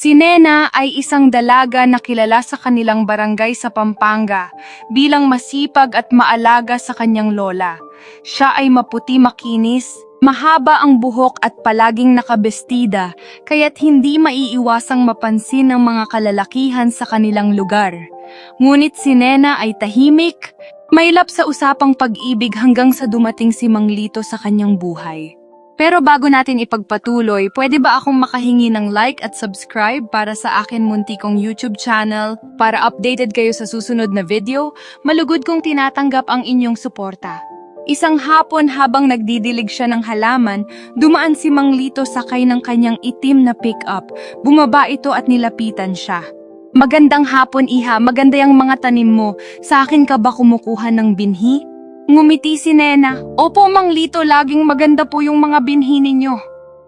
Si Nena ay isang dalaga na kilala sa kanilang barangay sa Pampanga bilang masipag at maalaga sa kanyang lola. Siya ay maputi makinis, mahaba ang buhok at palaging nakabestida, kaya't hindi maiiwasang mapansin ng mga kalalakihan sa kanilang lugar. Ngunit si Nena ay tahimik, mailap sa usapang pag-ibig hanggang sa dumating si Manglito sa kanyang buhay. Pero bago natin ipagpatuloy, pwede ba akong makahingi ng like at subscribe para sa akin munti kong YouTube channel para updated kayo sa susunod na video? Malugod kong tinatanggap ang inyong suporta. Isang hapon habang nagdidilig siya ng halaman, dumaan si Manglito sakay ng kanyang itim na pick-up. Bumaba ito at nilapitan siya. Magandang hapon, Iha. Maganda yung mga tanim mo. Sa akin ka ba kumukuha ng binhi? Ngumiti si Nena. Opo, Mang Lito, laging maganda po yung mga binhi ninyo.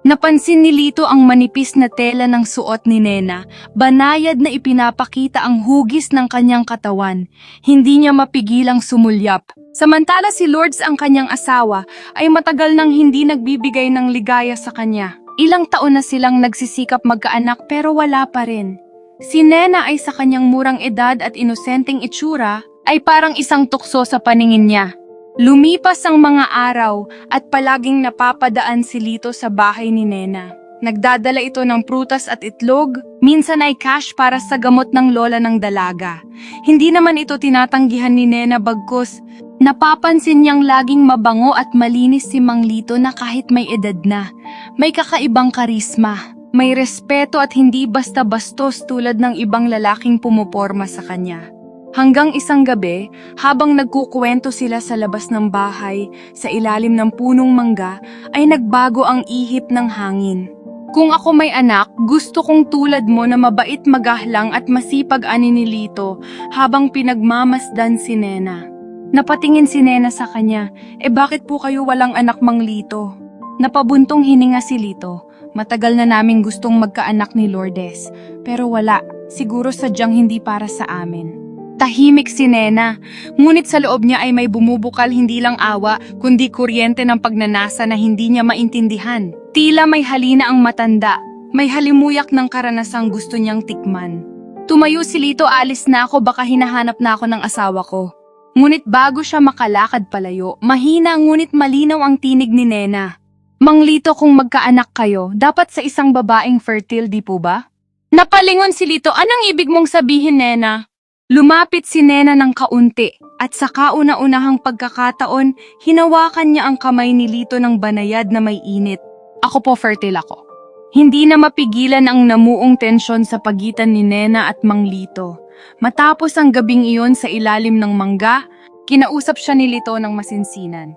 Napansin ni Lito ang manipis na tela ng suot ni Nena. Banayad na ipinapakita ang hugis ng kanyang katawan. Hindi niya mapigilang sumulyap. Samantala si Lourdes ang kanyang asawa ay matagal nang hindi nagbibigay ng ligaya sa kanya. Ilang taon na silang nagsisikap magkaanak pero wala pa rin. Si Nena ay sa kanyang murang edad at inosenteng itsura ay parang isang tukso sa paningin niya. Lumipas ang mga araw at palaging napapadaan si Lito sa bahay ni Nena. Nagdadala ito ng prutas at itlog, minsan ay cash para sa gamot ng lola ng dalaga. Hindi naman ito tinatanggihan ni Nena bagkus, napapansin niyang laging mabango at malinis si Mang Lito na kahit may edad na. May kakaibang karisma, may respeto at hindi basta-bastos tulad ng ibang lalaking pumuporma sa kanya. Hanggang isang gabi, habang nagkukwento sila sa labas ng bahay, sa ilalim ng punong mangga, ay nagbago ang ihip ng hangin. Kung ako may anak, gusto kong tulad mo na mabait magahlang at masipag ani ni Lito habang pinagmamasdan si Nena. Napatingin si Nena sa kanya, e bakit po kayo walang anak mang Lito? Napabuntong hininga si Lito. Matagal na naming gustong magkaanak ni Lourdes, pero wala, siguro sadyang hindi para sa amin. Tahimik si Nena, ngunit sa loob niya ay may bumubukal hindi lang awa, kundi kuryente ng pagnanasa na hindi niya maintindihan. Tila may halina ang matanda, may halimuyak ng karanasang gusto niyang tikman. Tumayo si Lito alis na ako baka hinahanap na ako ng asawa ko. Ngunit bago siya makalakad palayo, mahina ngunit malinaw ang tinig ni Nena. Mang Lito kung magkaanak kayo, dapat sa isang babaeng fertile di po ba? Napalingon si Lito, anong ibig mong sabihin, Nena? Lumapit si Nena ng kaunti at sa kauna-unahang pagkakataon, hinawakan niya ang kamay ni Lito ng banayad na may init. Ako po fertile ako. Hindi na mapigilan ang namuong tensyon sa pagitan ni Nena at Mang Lito. Matapos ang gabing iyon sa ilalim ng mangga, kinausap siya ni Lito ng masinsinan.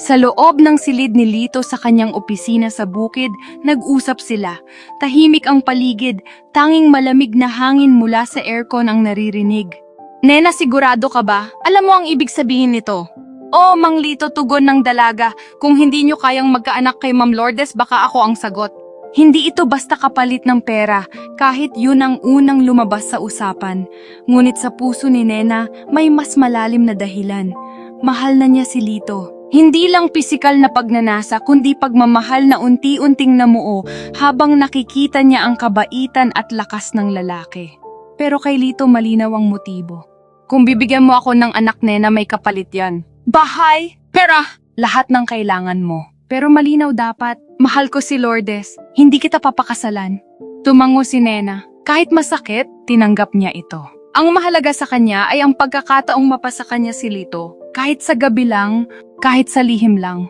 Sa loob ng silid ni Lito sa kanyang opisina sa bukid, nag-usap sila. Tahimik ang paligid, tanging malamig na hangin mula sa aircon ang naririnig. Nena, sigurado ka ba? Alam mo ang ibig sabihin nito? Oh, Mang Lito, tugon ng dalaga. Kung hindi nyo kayang magkaanak kay Ma'am Lourdes, baka ako ang sagot. Hindi ito basta kapalit ng pera, kahit yun ang unang lumabas sa usapan. Ngunit sa puso ni Nena, may mas malalim na dahilan. Mahal na niya si Lito. Hindi lang pisikal na pagnanasa kundi pagmamahal na unti-unting namuo habang nakikita niya ang kabaitan at lakas ng lalaki. Pero kay Lito malinaw ang motibo. Kung bibigyan mo ako ng anak nena may kapalit yan. Bahay! Pera! Lahat ng kailangan mo. Pero malinaw dapat, mahal ko si Lourdes, hindi kita papakasalan. Tumango si Nena. Kahit masakit, tinanggap niya ito. Ang mahalaga sa kanya ay ang pagkakataong mapasa kanya si Lito, kahit sa gabi lang, kahit sa lihim lang.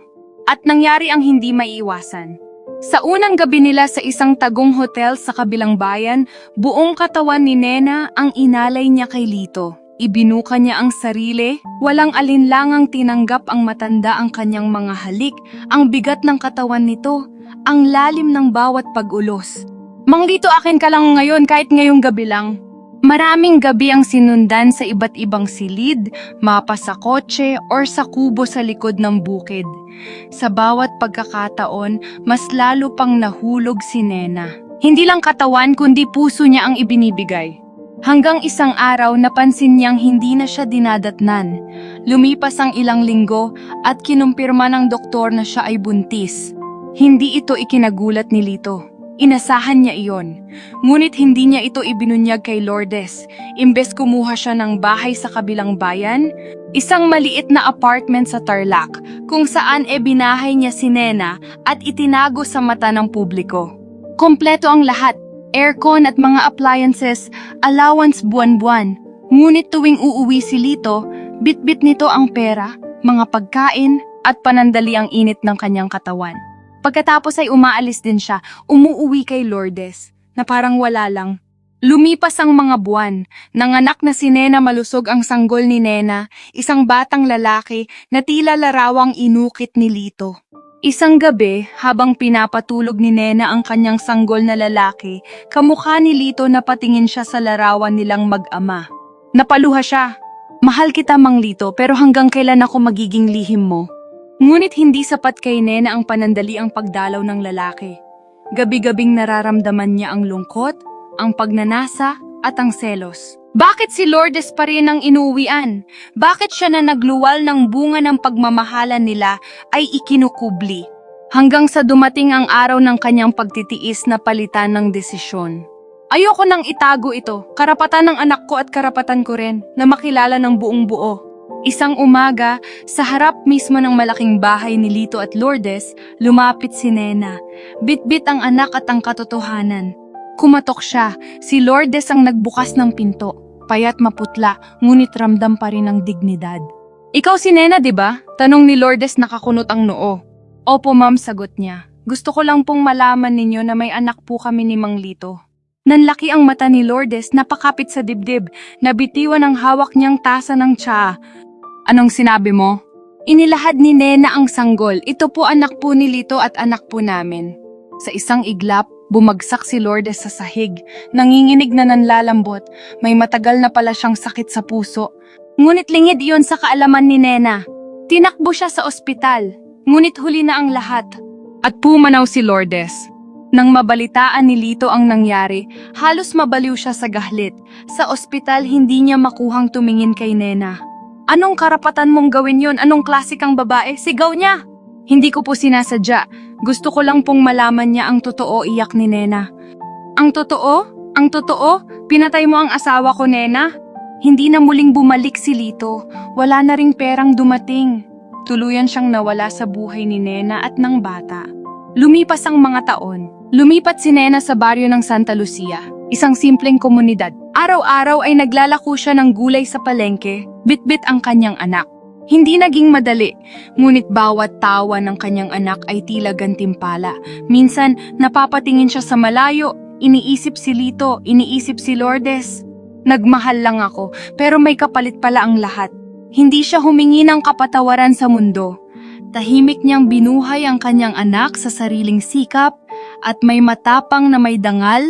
At nangyari ang hindi maiiwasan. Sa unang gabi nila sa isang tagong hotel sa kabilang bayan, buong katawan ni Nena ang inalay niya kay Lito. Ibinuka niya ang sarili, walang alinlangang tinanggap ang matanda ang kanyang mga halik, ang bigat ng katawan nito, ang lalim ng bawat pag-ulos. Mang Lito akin ka lang ngayon kahit ngayong gabi lang. Maraming gabi ang sinundan sa iba't ibang silid, mapa sa kotse, or sa kubo sa likod ng bukid. Sa bawat pagkakataon, mas lalo pang nahulog si Nena. Hindi lang katawan kundi puso niya ang ibinibigay. Hanggang isang araw napansin niyang hindi na siya dinadatnan. Lumipas ang ilang linggo at kinumpirma ng doktor na siya ay buntis. Hindi ito ikinagulat ni Lito. Inasahan niya iyon. Ngunit hindi niya ito ibinunyag kay Lourdes. Imbes kumuha siya ng bahay sa kabilang bayan, isang maliit na apartment sa Tarlac, kung saan e binahay niya si Nena at itinago sa mata ng publiko. Kompleto ang lahat, aircon at mga appliances, allowance buwan-buwan. Ngunit tuwing uuwi si Lito, bitbit nito ang pera, mga pagkain, at panandali ang init ng kanyang katawan. Pagkatapos ay umaalis din siya, umuuwi kay Lourdes, na parang wala lang. Lumipas ang mga buwan, nanganak na si Nena malusog ang sanggol ni Nena, isang batang lalaki na tila larawang inukit ni Lito. Isang gabi, habang pinapatulog ni Nena ang kanyang sanggol na lalaki, kamukha ni Lito na patingin siya sa larawan nilang mag-ama. Napaluha siya. Mahal kita, Mang Lito, pero hanggang kailan ako magiging lihim mo? Ngunit hindi sapat kay Nena ang panandali ang pagdalaw ng lalaki. Gabi-gabing nararamdaman niya ang lungkot, ang pagnanasa, at ang selos. Bakit si Lourdes pa rin ang inuwian? Bakit siya na nagluwal ng bunga ng pagmamahalan nila ay ikinukubli? Hanggang sa dumating ang araw ng kanyang pagtitiis na palitan ng desisyon. Ayoko nang itago ito, karapatan ng anak ko at karapatan ko rin na makilala ng buong buo. Isang umaga, sa harap mismo ng malaking bahay ni Lito at Lourdes, lumapit si Nena. Bitbit ang anak at ang katotohanan. Kumatok siya, si Lourdes ang nagbukas ng pinto. Payat maputla, ngunit ramdam pa rin ang dignidad. Ikaw si Nena, di ba? Tanong ni Lourdes nakakunot ang noo. Opo ma'am, sagot niya. Gusto ko lang pong malaman ninyo na may anak po kami ni Mang Lito. Nanlaki ang mata ni Lourdes, napakapit sa dibdib, nabitiwan ang hawak niyang tasa ng tsaa. Anong sinabi mo? Inilahad ni Nena ang sanggol. Ito po anak po ni Lito at anak po namin. Sa isang iglap, bumagsak si Lourdes sa sahig. Nanginginig na nanlalambot. May matagal na pala siyang sakit sa puso. Ngunit lingid iyon sa kaalaman ni Nena. Tinakbo siya sa ospital. Ngunit huli na ang lahat. At pumanaw si Lourdes. Nang mabalitaan ni Lito ang nangyari, halos mabaliw siya sa gahlit. Sa ospital, hindi niya makuhang tumingin kay Nena. Anong karapatan mong gawin yon? Anong klase kang babae? Sigaw niya! Hindi ko po sinasadya. Gusto ko lang pong malaman niya ang totoo iyak ni Nena. Ang totoo? Ang totoo? Pinatay mo ang asawa ko, Nena? Hindi na muling bumalik si Lito. Wala na ring perang dumating. Tuluyan siyang nawala sa buhay ni Nena at ng bata. Lumipas ang mga taon. Lumipat si Nena sa baryo ng Santa Lucia, isang simpleng komunidad. Araw-araw ay naglalako siya ng gulay sa palengke, bitbit ang kanyang anak. Hindi naging madali, ngunit bawat tawa ng kanyang anak ay tila gantimpala. Minsan, napapatingin siya sa malayo, iniisip si Lito, iniisip si Lourdes. Nagmahal lang ako, pero may kapalit pala ang lahat. Hindi siya humingi ng kapatawaran sa mundo. Tahimik niyang binuhay ang kanyang anak sa sariling sikap at may matapang na may dangal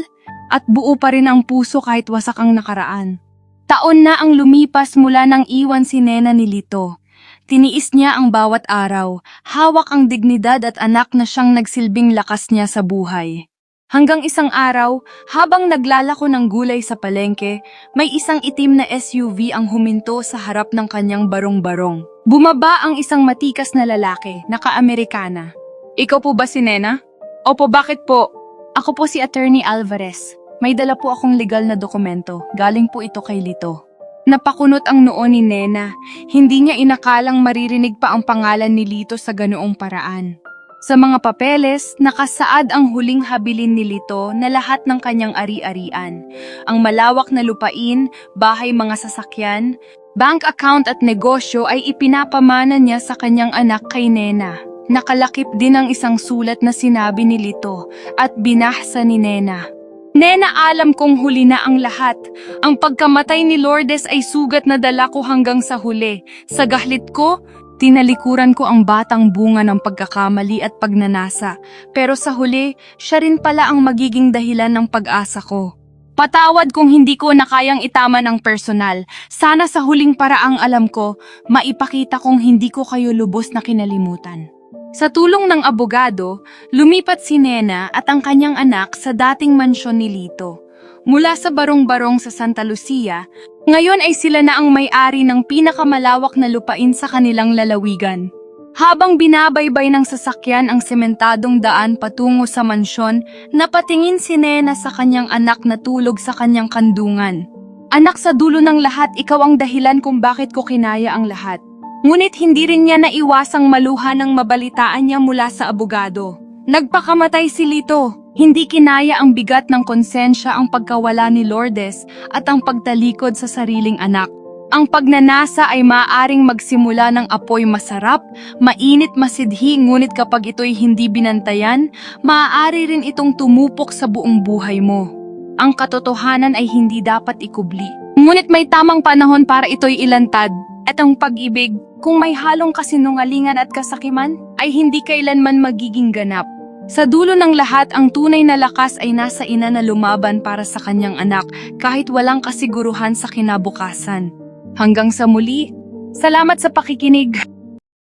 at buo pa rin ang puso kahit wasak ang nakaraan. Taon na ang lumipas mula nang iwan si Nena ni Lito. Tiniis niya ang bawat araw, hawak ang dignidad at anak na siyang nagsilbing lakas niya sa buhay. Hanggang isang araw, habang naglalako ng gulay sa palengke, may isang itim na SUV ang huminto sa harap ng kanyang barong-barong. Bumaba ang isang matikas na lalaki, naka-Amerikana. Ikaw po ba si Nena? Opo, bakit po? Ako po si Attorney Alvarez. May dala po akong legal na dokumento. Galing po ito kay Lito. Napakunot ang noo ni Nena. Hindi niya inakalang maririnig pa ang pangalan ni Lito sa ganoong paraan. Sa mga papeles, nakasaad ang huling habilin ni Lito na lahat ng kanyang ari-arian. Ang malawak na lupain, bahay mga sasakyan, bank account at negosyo ay ipinapamana niya sa kanyang anak kay Nena. Nakalakip din ang isang sulat na sinabi ni Lito at binahsa ni Nena. Nena, alam kong huli na ang lahat. Ang pagkamatay ni Lourdes ay sugat na dala ko hanggang sa huli. Sa gahlit ko, tinalikuran ko ang batang bunga ng pagkakamali at pagnanasa. Pero sa huli, siya rin pala ang magiging dahilan ng pag-asa ko. Patawad kung hindi ko nakayang itama ng personal. Sana sa huling paraang alam ko, maipakita kong hindi ko kayo lubos na kinalimutan. Sa tulong ng abogado, lumipat si Nena at ang kanyang anak sa dating mansyon ni Lito. Mula sa barong-barong sa Santa Lucia, ngayon ay sila na ang may-ari ng pinakamalawak na lupain sa kanilang lalawigan. Habang binabaybay ng sasakyan ang sementadong daan patungo sa mansyon, napatingin si Nena sa kanyang anak na tulog sa kanyang kandungan. Anak sa dulo ng lahat, ikaw ang dahilan kung bakit ko kinaya ang lahat. Ngunit hindi rin niya naiwasang maluha ng mabalitaan niya mula sa abogado. Nagpakamatay si Lito. Hindi kinaya ang bigat ng konsensya ang pagkawala ni Lourdes at ang pagtalikod sa sariling anak. Ang pagnanasa ay maaaring magsimula ng apoy masarap, mainit masidhi ngunit kapag ito'y hindi binantayan, maaari rin itong tumupok sa buong buhay mo. Ang katotohanan ay hindi dapat ikubli. Ngunit may tamang panahon para ito'y ilantad. At ang pag-ibig, kung may halong kasinungalingan at kasakiman, ay hindi kailanman magiging ganap. Sa dulo ng lahat, ang tunay na lakas ay nasa ina na lumaban para sa kanyang anak kahit walang kasiguruhan sa kinabukasan. Hanggang sa muli, salamat sa pakikinig.